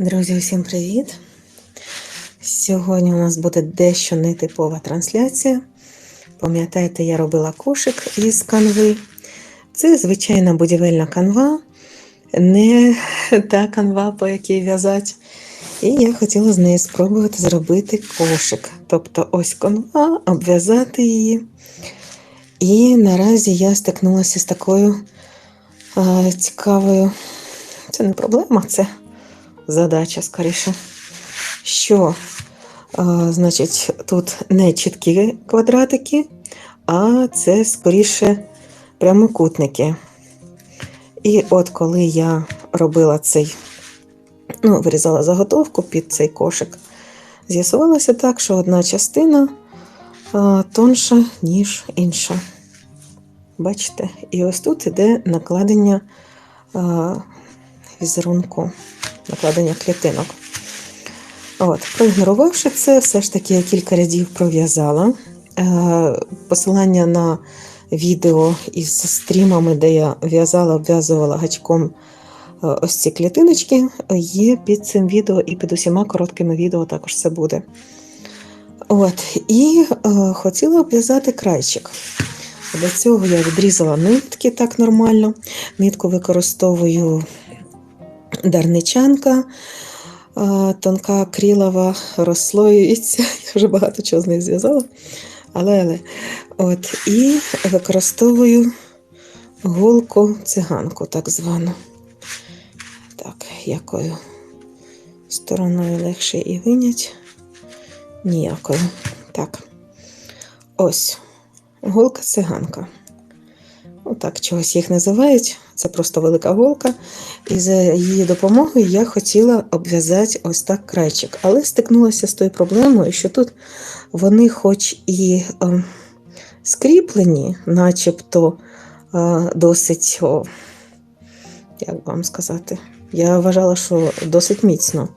Друзі, усім привіт! Сьогодні у нас буде дещо нетипова трансляція. Пам'ятаєте, я робила кошик із канви. Це звичайна будівельна канва, не та канва, по якій в'язать. І я хотіла з неї спробувати зробити кошик. Тобто ось канва, обв'язати її. І наразі я стикнулася з такою а, цікавою. Це не проблема, це задача скоріше. Що, а, значить, тут не чіткі квадратики, а це скоріше прямокутники. І от коли я робила цей, ну, вирізала заготовку під цей кошик, з'ясувалося так, що одна частина а, тонша, ніж інша. Бачите? І ось тут іде накладення а, візерунку, накладення клітинок. От, проігнорувавши це, все ж таки я кілька рядів пров'язала. Е, Посилання на відео із стрімами, де я в'язала, обв'язувала гачком е, ось ці клітиночки, є під цим відео і під усіма короткими відео також це буде. От, І е, хотіла обв'язати крайчик. Для цього я відрізала нитки так нормально. Нитку використовую дарничанка, тонка крілова розслоюється. Я вже багато чого з нею зв'язала. Але, але. От, і використовую голку циганку, так звану. Так, якою стороною легше і винять? Ніякою. Так. Ось. Голка циганка. Отак чогось їх називають. Це просто велика голка. І за її допомогою я хотіла обв'язати ось так крайчик. Але стикнулася з тою проблемою, що тут вони, хоч і е, скріплені, начебто е, досить, о, як вам сказати, я вважала, що досить міцно.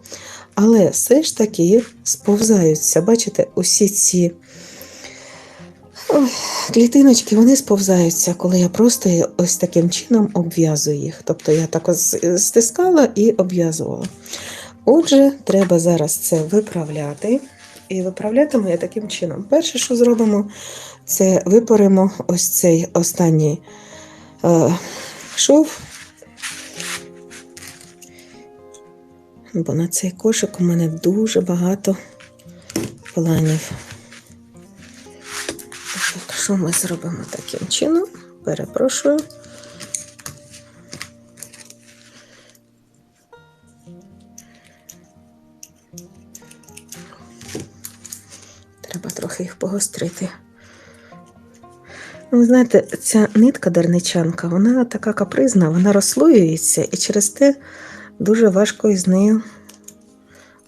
Але все ж таки сповзаються. Бачите, усі ці. Клітиночки вони сповзаються, коли я просто ось таким чином обв'язую їх. Тобто я так ось стискала і обв'язувала. Отже, треба зараз це виправляти. І виправлятиму я таким чином. Перше, що зробимо, це випоримо ось цей останній е, шов. Бо на цей кошик у мене дуже багато планів. Що ми зробимо таким чином? Перепрошую. Треба трохи їх погострити. Ну, ви знаєте, ця нитка дерничанка, вона така капризна, вона розслоюється, і через те дуже важко із нею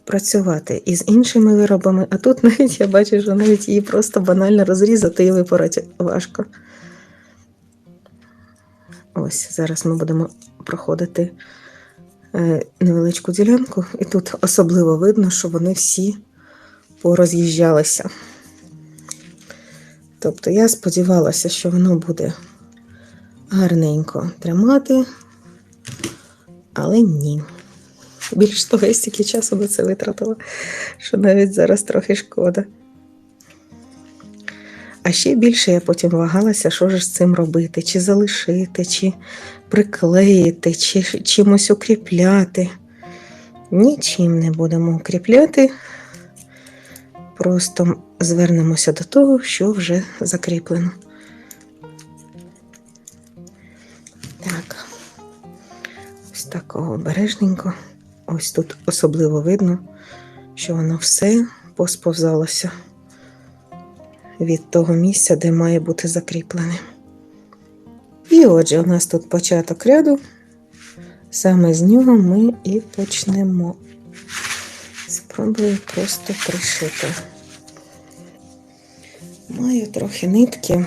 працювати і з іншими виробами. А тут навіть я бачу, що навіть її просто банально розрізати і випорати важко. Ось, зараз ми будемо проходити е, невеличку ділянку, і тут особливо видно, що вони всі пороз'їжджалися. Тобто я сподівалася, що воно буде гарненько тримати, але ні. Більш того, я стільки часу на це витратила, що навіть зараз трохи шкода. А ще більше я потім вагалася, що ж з цим робити, чи залишити, чи приклеїти, чи чимось укріпляти. Нічим не будемо укріпляти. Просто звернемося до того, що вже закріплено. Так, ось такого обережненько. Ось тут особливо видно, що воно все посповзалося від того місця, де має бути закріплене. І отже, у нас тут початок ряду. Саме з нього ми і почнемо. Спробую просто пришити. Маю трохи нитки.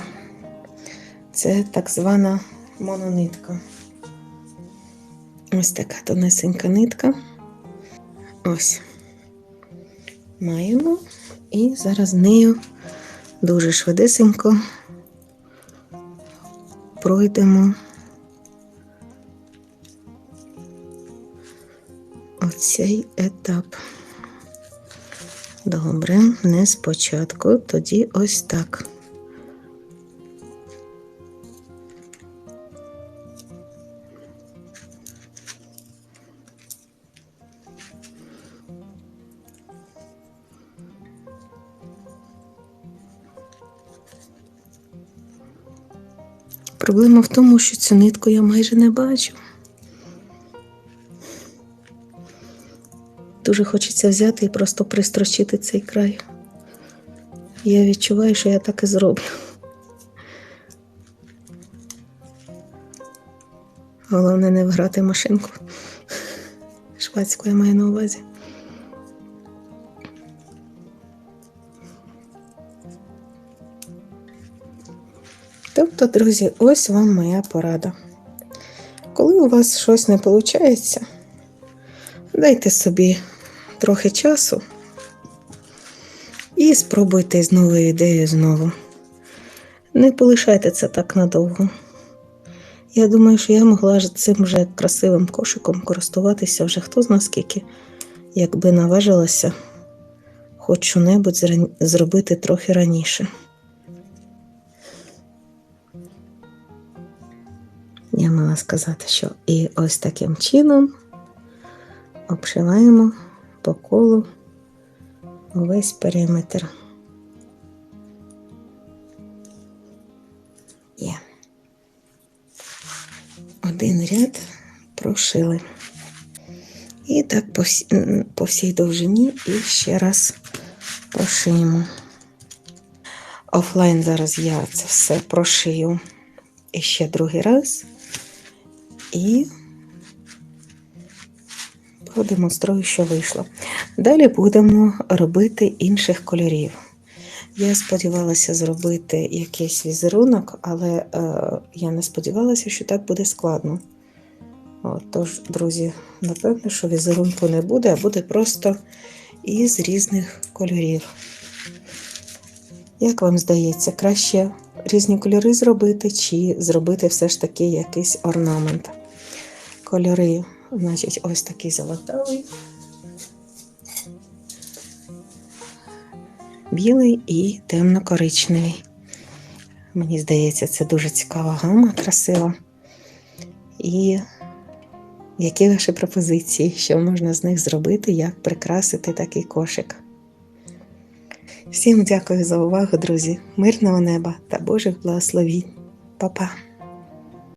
Це так звана мононитка. Ось така тонесенька нитка. Ось. Маємо. І зараз нею дуже швидесенько пройдемо оцей етап. Добре, не спочатку, тоді ось так. Проблема в тому, що цю нитку я майже не бачу. Дуже хочеться взяти і просто пристрочити цей край. Я відчуваю, що я так і зроблю. Головне не вграти машинку. Швадську я маю на увазі. Тобто, друзі, ось вам моя порада. Коли у вас щось не виходить, дайте собі трохи часу і спробуйте з новою ідеєю знову. Не полишайте це так надовго. Я думаю, що я могла цим вже красивим кошиком користуватися вже хто зна скільки, якби наважилася хоч що-небудь зробити трохи раніше. Я мала сказати, що і ось таким чином обшиваємо по колу увесь периметр. Є. Один ряд прошили. І так по, всі, по всій довжині і ще раз прошиємо. Офлайн зараз я це все прошию і ще другий раз. І продемонструю, що вийшло. Далі будемо робити інших кольорів. Я сподівалася зробити якийсь візерунок, але е, я не сподівалася, що так буде складно. От, тож, друзі, напевно, що візерунку не буде, а буде просто із різних кольорів. Як вам здається, краще різні кольори зробити, чи зробити все ж таки якийсь орнамент? Кольори, значить, ось такий золотавий, білий і темно-коричневий. Мені здається, це дуже цікава гама, красива. І які ваші пропозиції, що можна з них зробити, як прикрасити такий кошик? Всім дякую за увагу, друзі. Мирного неба та Божих благословінь. Па-па!